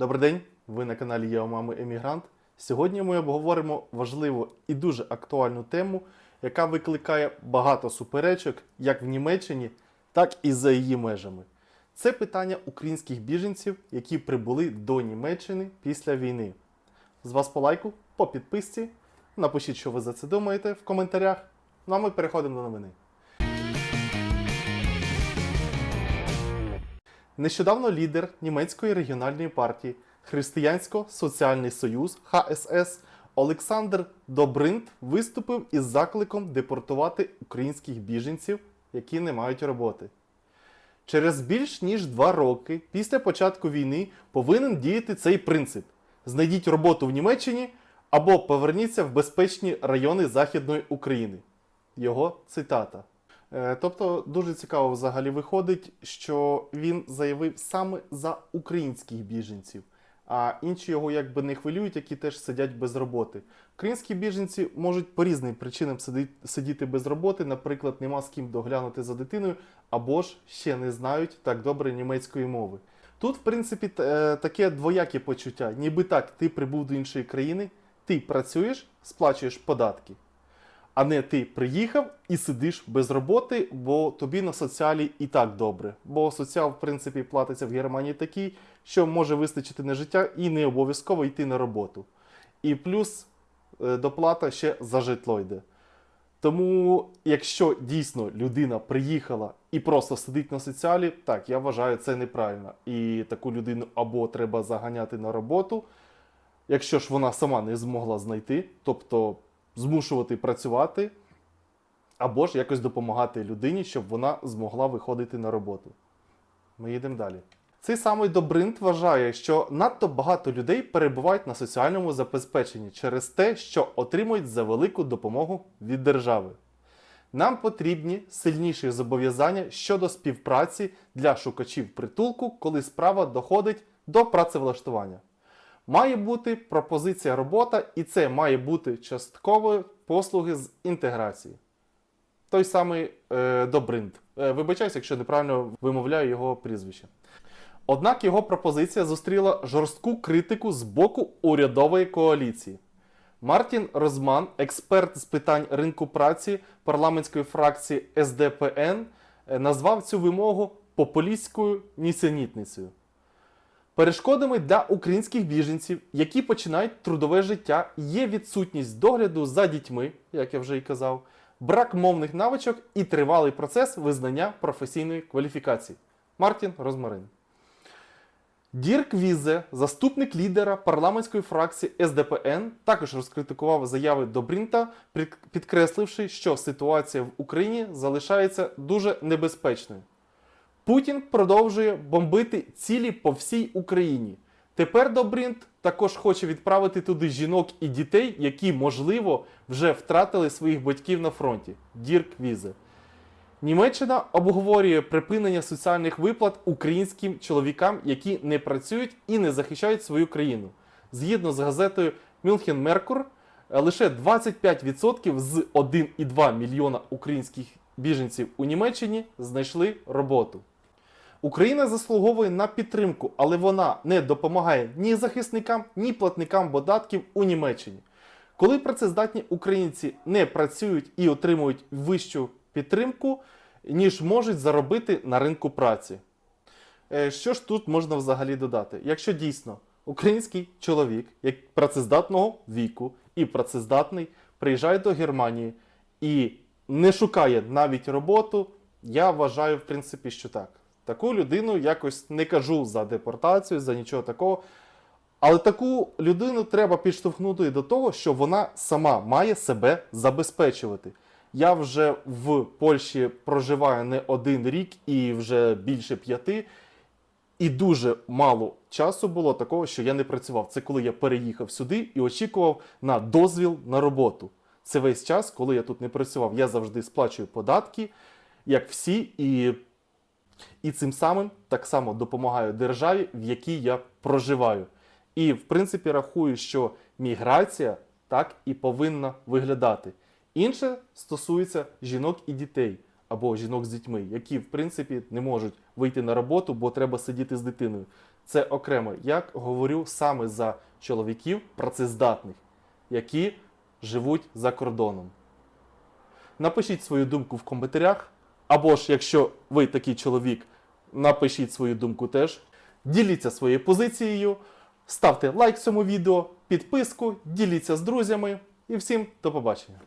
Добрий день, ви на каналі Я у мами Емігрант. Сьогодні ми обговоримо важливу і дуже актуальну тему, яка викликає багато суперечок як в Німеччині, так і за її межами. Це питання українських біженців, які прибули до Німеччини після війни. З вас по лайку, по підписці. Напишіть, що ви за це думаєте в коментарях. Ну а ми переходимо до новини. Нещодавно лідер німецької регіональної партії Християнсько-Соціальний Союз ХСС Олександр Добринт виступив із закликом депортувати українських біженців, які не мають роботи. Через більш ніж два роки після початку війни повинен діяти цей принцип: знайдіть роботу в Німеччині або поверніться в безпечні райони Західної України. Його цитата. Е, Тобто дуже цікаво взагалі виходить, що він заявив саме за українських біженців, а інші його якби не хвилюють, які теж сидять без роботи. Українські біженці можуть по різним причинам сидіти без роботи, наприклад, нема з ким доглянути за дитиною, або ж ще не знають так добре німецької мови. Тут, в принципі, е, таке двояке почуття. Ніби так, ти прибув до іншої країни, ти працюєш, сплачуєш податки а не ти приїхав і сидиш без роботи, бо тобі на соціалі і так добре. Бо соціал, в принципі, платиться в Германії такий, що може вистачити на життя і не обов'язково йти на роботу. І плюс е, доплата ще за житло йде. Тому, якщо дійсно людина приїхала і просто сидить на соціалі, так, я вважаю це неправильно. І таку людину або треба заганяти на роботу, якщо ж вона сама не змогла знайти, тобто змушувати працювати, або ж якось допомагати людині, щоб вона змогла виходити на роботу. Ми їдемо далі. Цей самий Добринт вважає, що надто багато людей перебувають на соціальному забезпеченні через те, що отримують за велику допомогу від держави. Нам потрібні сильніші зобов'язання щодо співпраці для шукачів притулку, коли справа доходить до працевлаштування. Має бути пропозиція робота, і це має бути частково послуги з інтеграції. Той самий е, Добринд. Е, вибачаюсь, якщо неправильно вимовляю його прізвище. Однак його пропозиція зустріла жорстку критику з боку урядової коаліції. Мартін Розман, експерт з питань ринку праці парламентської фракції СДПН, е, назвав цю вимогу популістською нісенітницею. Перешкодами для українських біженців, які починають трудове життя, є відсутність догляду за дітьми, як я вже і казав, брак мовних навичок і тривалий процес визнання професійної кваліфікації. Мартін Розмарин. Дірк Візе, заступник лідера парламентської фракції СДПН, також розкритикував заяви Добрінта, підкресливши, що ситуація в Україні залишається дуже небезпечною. Путін продовжує бомбити цілі по всій Україні. Тепер Добринт також хоче відправити туди жінок і дітей, які, можливо, вже втратили своїх батьків на фронті. Дірк Візе. Німеччина обговорює припинення соціальних виплат українським чоловікам, які не працюють і не захищають свою країну. Згідно з газетою Мюнхен Меркур, лише 25% з 1,2 мільйона українських біженців у Німеччині знайшли роботу. Україна заслуговує на підтримку, але вона не допомагає ні захисникам, ні платникам податків у Німеччині. Коли працездатні українці не працюють і отримують вищу підтримку, ніж можуть заробити на ринку праці. Е, Що ж тут можна взагалі додати? Якщо дійсно український чоловік, як працездатного віку і працездатний, приїжджає до Германії і не шукає навіть роботу, я вважаю, в принципі, що так. Таку людину якось не кажу за депортацію, за нічого такого. Але таку людину треба підштовхнути до того, що вона сама має себе забезпечувати. Я вже в Польщі проживаю не один рік і вже більше п'яти. І дуже мало часу було такого, що я не працював. Це коли я переїхав сюди і очікував на дозвіл на роботу. Це весь час, коли я тут не працював. Я завжди сплачую податки, як всі, і, і цим самим так само допомагаю державі, в якій я проживаю. І в принципі рахую, що міграція так і повинна виглядати. Інше стосується жінок і дітей або жінок з дітьми, які в принципі не можуть вийти на роботу, бо треба сидіти з дитиною. це окремо. Я говорю саме за чоловіків працездатних, які живуть за кордоном. Напишіть свою думку в коментарях. Або ж, якщо ви такий чоловік, напишіть свою думку теж. Діліться своєю позицією, ставте лайк цьому відео, підписку, діліться з друзями і всім до побачення.